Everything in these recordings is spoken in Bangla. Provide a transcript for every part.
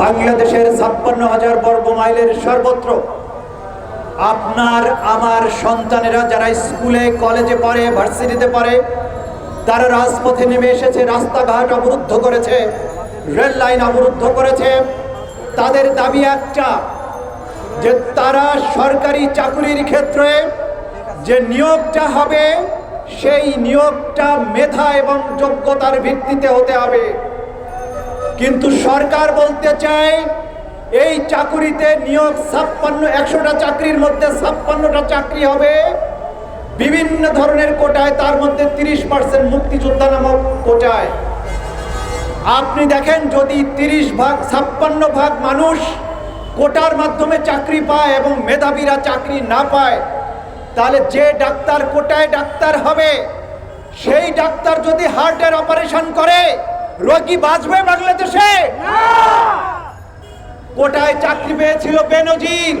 বাংলাদেশের ছাপ্পান্ন হাজার বর্গ মাইলের সর্বত্র আপনার, আমার সন্তানেরা যারা স্কুলে, কলেজে পড়ে, ভার্সিটিতে পড়ে, তারা রাজপথে নেমে এসেছে, রাস্তাঘাট অবরুদ্ধ করেছে, রেল লাইন অবরুদ্ধ করেছে। তাদের দাবি একটা, যে তারা সরকারি চাকুরির ক্ষেত্রে যে নিয়োগটা হবে, সেই নিয়োগটা মেধা এবং যোগ্যতার ভিত্তিতে হতে হবে। কিন্তু সরকার বলতে চায়, এই চাকুরিতে নিয়োগ ছাপ্পান্ন, একশোটা চাকরির মধ্যে ছাপ্পান্নটা চাকরি হবে। বিভিন্ন ধরনের কোটায় তার মধ্যে তিরিশ পার্সেন্ট মুক্তিযোদ্ধা নামক কোটায়। আপনি দেখেন, যদি তিরিশ ভাগ, ছাপ্পান্ন ভাগ মানুষ কোটার মাধ্যমে চাকরি পায় এবং মেধাবীরা চাকরি না পায়, তাহলে যে ডাক্তার কোটায় ডাক্তার হবে, সেই ডাক্তার যদি হার্টের অপারেশন করে রোগী বাঁচবে বাংলাদেশে? কোটায় চাকরি পেয়েছিল বেনজির।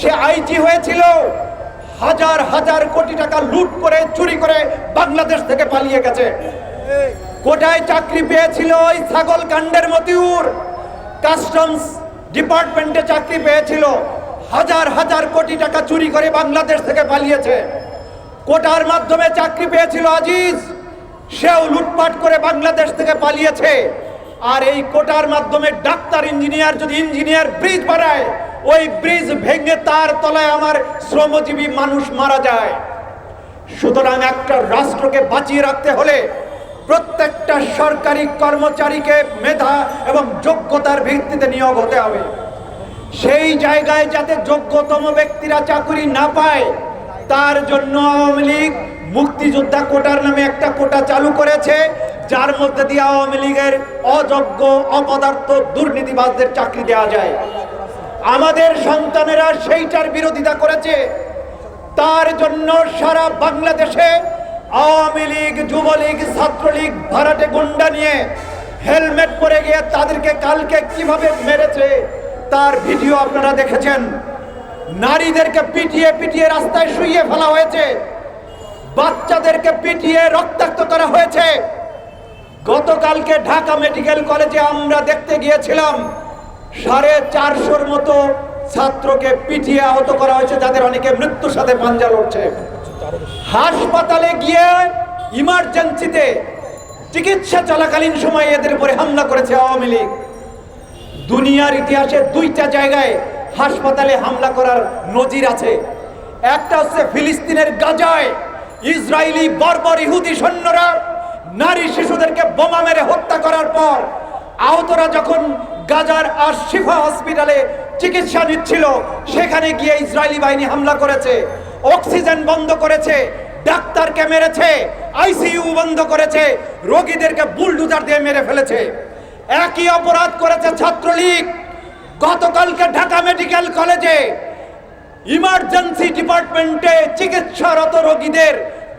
সে আইজি হয়েছিল। হাজার হাজার কোটি টাকা লুট করে চুরি করে বাংলাদেশ থেকে পালিয়ে গেছে। কোটায় চাকরি পেয়েছিল ওই ছাগল কাণ্ডের মতিউর। কাস্টমস ডিপার্টমেন্টে চাকরি পেয়েছিল। হাজার হাজার কোটি টাকা চুরি করে বাংলাদেশ থেকে পালিয়েছে। কোটার মাধ্যমে চাকরি পেয়েছিল আজিজ। সেও লুটপাট করে বাংলাদেশ থেকে পালিয়েছে। আর এই কোটার মাধ্যমে ডাক্তার, ইঞ্জিনিয়ার, যদি ইঞ্জিনিয়ার ব্রিজ বানায়, ওই ব্রিজ ভেঙে তার তলায় আমার শ্রমজীবী মানুষ মারা যায়। সুতরাং একটা রাষ্ট্রকে বাঁচিয়ে রাখতে হলে প্রত্যেকটা সরকারি কর্মচারীকে মেধা এবং যোগ্যতার ভিত্তিতে নিয়োগ হতে হবে। সেই জায়গায় যাতে যোগ্যতম ব্যক্তিরা চাকরি না পায়, তার জন্য আওয়ামী লীগ মুক্তিযোদ্ধা কোটার নামে একটা কোটা চালু করেছে, যার মধ্যে দিয়ে আওয়ামী লীগের অযোগ্য, অপদার্থ, দুর্নীতিবাজদের চাকরি দেওয়া যায়। আমাদের সন্তানেরা সেইটার বিরোধিতা করেছে। তার জন্য সারা বাংলাদেশে আওয়ামী লীগ, যুবলীগ, ছাত্রলীগ ভাড়াটে গুন্ডা নিয়ে হেলমেট পরে গিয়ে তাদেরকে কালকে কীভাবে মেরেছে, তার ভিডিও আপনারা দেখেছেন। নারীদেরকে পিটিয়ে পিটিয়ে রাস্তায় শুইয়ে ফেলা হয়েছে। বাচ্চাদেরকে পিটিয়ে রক্তাক্ত করা হয়েছে। গতকালকে ঢাকা মেডিকেল কলেজে আমরা দেখতে গিয়েছিলাম, সাড়ে চারশোর মতো ছাত্রকে পিটিয়ে আহত করা হয়েছে, যাদের অনেকে মৃত্যুর সাথে পাঞ্জা লড়ছে। হাসপাতালে গিয়ে ইমার্জেন্সিতে চিকিৎসা চলাকালীন সময় এদের উপরে হামলা করেছে আওয়ামী লীগ। দুনিয়ার ইতিহাসে দুইটা জায়গায় হাসপাতালে হামলা করার নজির আছে। একটা হচ্ছে ফিলিস্তিনের গাজায়। ইসরায়েলি বর্বর ইহুদি সৈন্যরা নারী শিশুদেরকে বোমা মেরে হত্যা করার পর আহতরা যখন গাজার আর শিফা হসপিটালে চিকিৎসা নিচ্ছিল, সেখানে গিয়ে ইসরায়েলি বাহিনী হামলা করেছে, অক্সিজেন বন্ধ করেছে, ডাক্তারকে মেরেছে, আইসিইউ বন্ধ করেছে, রোগীদেরকে বুলডুজার দিয়ে মেরে ফেলেছে। একই অপরাধ করেছে ছাত্রলীগ। গতকালকে ঢাকা মেডিকেল কলেজে ইমার্জেন্সি ডিপার্টমেন্টে চিকিৎসারত রোগীদের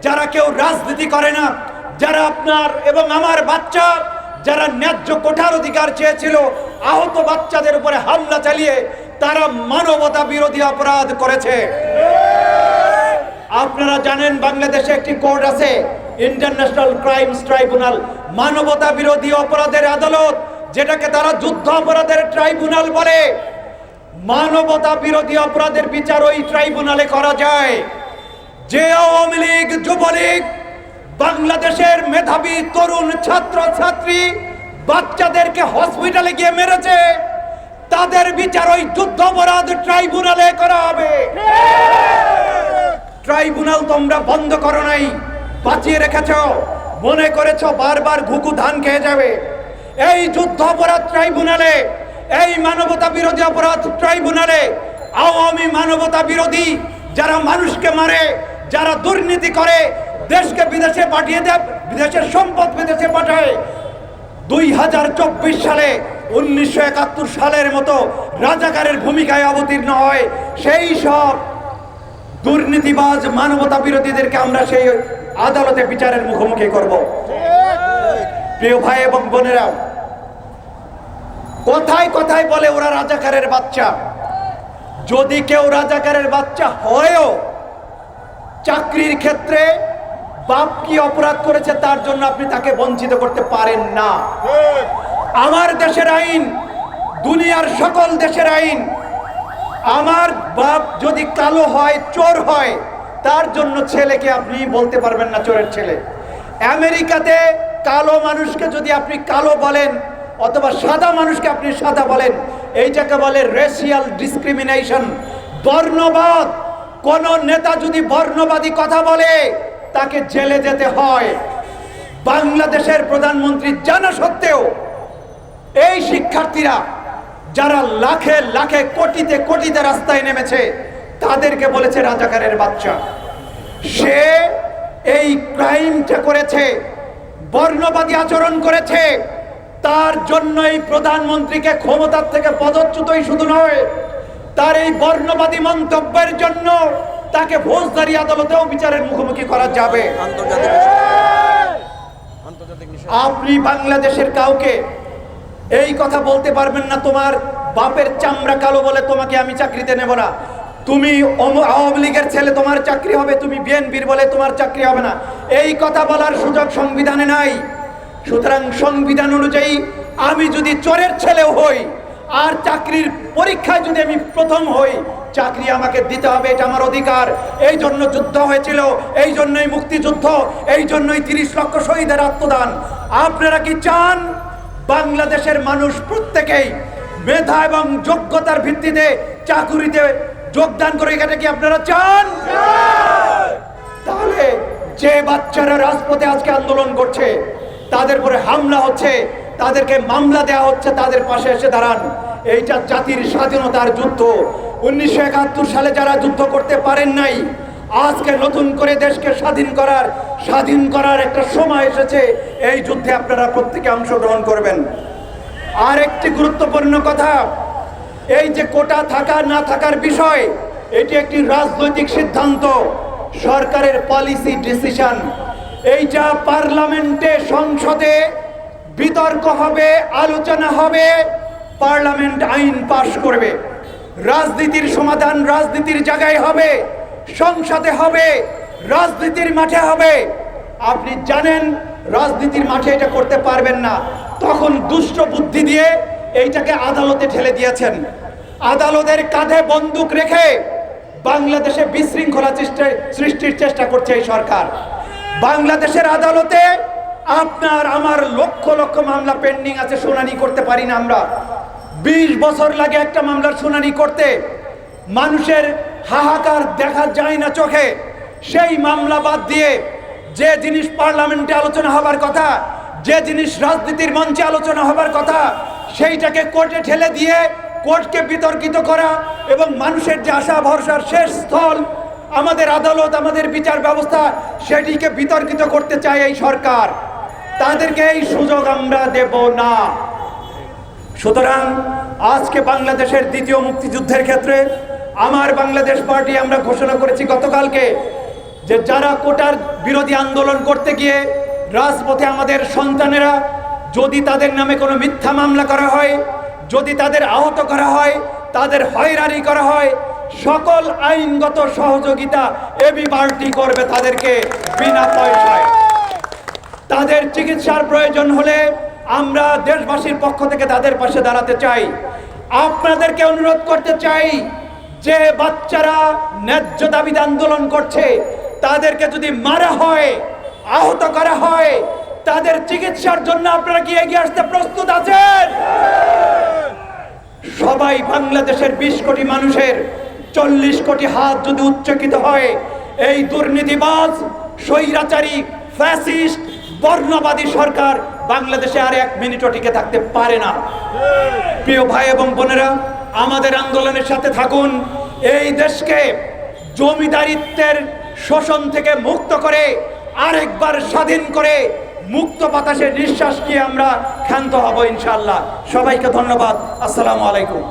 যারা কেউ রাজনীতি করে না, যারা আপনার এবং আমার বাচ্চা, যারা ন্যায্য কোঠার অধিকার চেয়েছিল, আহত বাচ্চাদের উপরে হামলা চালিয়ে তারা মানবতা বিরোধী অপরাধ করেছে। আপনারা জানেন বাংলাদেশে একটি কোর্ট আছে, ইন্টারন্যাশনাল ক্রাইমস ট্রাইব্যুনাল। মানবতা বিরোধী অপরাধের আদালত, যেটাকে তারা যুদ্ধ অপরাধের ট্রাইব্যুনাল বলে। মানবতা বিরোধী অপরাধের বিচার ওই ট্রাইব্যুনালে করা যায়। যে আওয়ামী লীগ যুবলীগ, বাংলাদেশের মেধাবী তরুণ ছাত্র ছাত্রী বাচ্চাদেরকে হসপিটালে গিয়ে মেরেছে, তাদের বিচার ওই যুদ্ধ অপরাধ ট্রাইব্যুনালে করা হবে। ট্রাইব্যুনাল তোমরা বন্ধ করো নাই, বাঁচিয়ে রেখেছ, মনে করেছ বারবার ঘুঘু ধান খেয়ে যাবে। এই যুদ্ধ অপরাধ ট্রাইব্যুনালে, এই মানবতা বিরোধী অপরাধ ট্রাইব্যুনালে, আওয়ামী মানবতা বিরোধী যারা মানুষকে মারে যারা দুর্নীতি করে, দেশকে বিদেশে পাঠিয়ে দেয় বিদেশের সম্পদ বিদেশে পাঠায়। দুই হাজার চব্বিশ সালে, উনিশশো একাত্তর সালের মতো রাজাকারের ভূমিকায় অবতীর্ণ হয়। সেই সব দুর্নীতিবাজ মানবতা বিরোধীদেরকে আমরা সেই আদালতে বিচারের মুখোমুখি করব। প্রিয় ভাই এবং বোনেরা, কথায় কথায় বলে ওরা রাজাকারের বাচ্চা। যদি কেউ রাজাকারের বাচ্চা হয়েও চাকরির ক্ষেত্রে বাপ কি অপরাধ করেছে তার জন্য আপনি তাকে বঞ্চিত করতে পারেন না। আমার দেশের আইন, দুনিয়ার সকল দেশের আইন, আমার বাপ যদি কালো হয়, চোর হয়, তার জন্য ছেলেকে আপনি বলতে পারবেন না চোরের ছেলে। আমেরিকাতে কালো মানুষকে যদি আপনি কালো বলেন, অথবা সাদা মানুষকে আপনি সাদা বলেন, এইটাকে বলে রেশিয়াল ডিসক্রিমিনেশন বর্ণবাদ। কোন নেতা যদি বর্ণবাদী কথা বলে, তাকে জেলে যেতে হয়। বাংলাদেশের প্রধানমন্ত্রী জানা সত্ত্বেও এই শিক্ষার্থীরা যারা লাখে লাখে কোটিতে কোটিতে রাস্তায় নেমেছে, তাদেরকে বলেছে রাজাকারের বাচ্চা। সে এই ক্রাইমটা করেছে, বর্ণবাদী আচরণ করেছে, তার জন্যই প্রধানমন্ত্রীকে ক্ষমতার থেকে পদচ্যুতই শুধু নয় তার এই বর্ণবাদী মন্তব্যের জন্য তাকে ফৌজদারি আদালতেও বিচারের মুখোমুখি করা যাবে। আপনি বাংলাদেশের কাউকে এই কথা বলতে পারবেন না তোমার বাপের চামড়া কালো বলে তোমাকে আমি চাকরিতে নেব না। তুমি আওয়ামী লীগের ছেলে তোমার চাকরি হবে তুমি বিএনপির বলে তোমার চাকরি হবে না। এই কথা বলার সুযোগ সংবিধানে নাই। সুতরাং সংবিধান অনুযায়ী আমি যদি চোরের ছেলেও হই আর চাকরির পরীক্ষায় যদি আমি প্রথম হই, চাকরি আমাকে দিতে হবে, এটা আমার অধিকার। এই জন্য যুদ্ধ হয়েছিল, এই জন্যই মুক্তিযুদ্ধ, এই জন্যই তিরিশ লক্ষ শহীদের আত্মদান। আপনারা কি চান? বাংলাদেশের মানুষ প্রত্যেকেই মেধা এবং যোগ্যতার ভিত্তিতে চাকুরিতে যোগদান করে এটা কি আপনারা চান? তাহলে যে বাচ্চারা রাজপথে আজকে আন্দোলন করছে, তাদের পরে হামলা হচ্ছে তাদেরকে মামলা দেওয়া হচ্ছে, তাদের পাশে এসে দাঁড়ান। এইটা জাতির স্বাধীনতার যুদ্ধ। উনিশশো একাত্তর সালে যারা যুদ্ধ করতে পারেন নাই, আজকে নতুন করে দেশকে স্বাধীন করার স্বাধীন করার একটা সময় এসেছে। এই যুদ্ধে আপনারা প্রত্যেকে অংশগ্রহণ করবেন। আর একটি গুরুত্বপূর্ণ কথা, এই যে কোটা থাকা, না থাকার বিষয়, এটি একটি রাজনৈতিক সিদ্ধান্ত, সরকারের পলিসি ডিসিশন এইটা পার্লামেন্টে, সংসদে বিতর্ক হবে, আলোচনা হবে, পার্লামেন্ট আইন পাশ করবে। রাজনীতির সমাধান রাজনীতির জায়গায় হবে, সংসদে হবে, রাজনীতির মাঠে হবে। আপনি জানেন, রাজনীতির মাঠে এটা করতে পারবেন না। তখন দুষ্ট বুদ্ধি দিয়ে এইটাকে আদালতে ঠেলে দিয়েছেন। আদালতের কাঁধে বন্দুক রেখে বাংলাদেশে বিশৃঙ্খলা সৃষ্টির চেষ্টা করছে এই সরকার। বাংলাদেশের আদালতে আপনার আমার লক্ষ লক্ষ মামলা পেন্ডিং আছে, শুনানি করতে পারি না আমরা। বিশ বছর লাগে একটা মামলার শুনানি করতে। মানুষের হাহাকার দেখা যায় না চোখে। সেই মামলা বাদ দিয়ে যে জিনিস পার্লামেন্টে আলোচনা হবার কথা, যে জিনিস রাজনীতির মঞ্চে আলোচনা হবার কথা, সেইটাকে কোর্টে ঠেলে দিয়ে কোর্টকে বিতর্কিত করা এবং মানুষের যে আশা ভরসার শেষ স্থল, আমাদের আদালত, আমাদের বিচার ব্যবস্থা, সেটিকে বিতর্কিত করতে চায় এই সরকার। তাদেরকে এই সুযোগ আমরা দেব না। সুতরাং আজকে বাংলাদেশের দ্বিতীয় মুক্তিযুদ্ধের ক্ষেত্রে আমার বাংলাদেশ পার্টি আমরা ঘোষণা করেছি গতকালকে যে যারা কোটার বিরোধী আন্দোলন করতে গিয়ে রাজপথে আমাদের সন্তানেরা যদি তাদের নামে কোনো মিথ্যা মামলা করা হয়, যদি তাদের আহত করা হয়, তাদের হয়রানি করা হয়, সকল আইনগত সহযোগিতা এবি পার্টি করবে তাদেরকে বিনা পয়সায়। তাদের চিকিৎসার প্রয়োজন হলে আমরা দেশবাসীর পক্ষ থেকে তাদের পাশে দাঁড়াতে চাই। আপনাদেরকে অনুরোধ করতে চাই যে বাচ্চারা ন্যায্য দাবিতে আন্দোলন করছে, তাদেরকে যদি মারা হয়, আহত করা হয়, তাদের চিকিৎসার জন্য আপনারা কি এগিয়ে আসতে প্রস্তুত আছেন? সবাই বাংলাদেশের বিশ কোটি মানুষের চল্লিশ কোটি হাত যদি উচ্চকিত হয়, এই দুর্নীতিবাজ, স্বৈরাচারী, ফ্যাসিস্ট বর্ণবাদী সরকার বাংলাদেশে আর এক মিনিটও টিকে থাকতে পারে না। প্রিয় ভাই এবং বোনেরা, আমাদের আন্দোলনের সাথে থাকুন। এই দেশকে জমিদারিত্বের শোষণ থেকে মুক্ত করে, আরেকবার স্বাধীন করে মুক্ত বাতাসের নিঃশ্বাস নিয়ে আমরা ক্ষান্ত হব ইনশাআল্লাহ। সবাইকে ধন্যবাদ। আসসালামু আলাইকুম।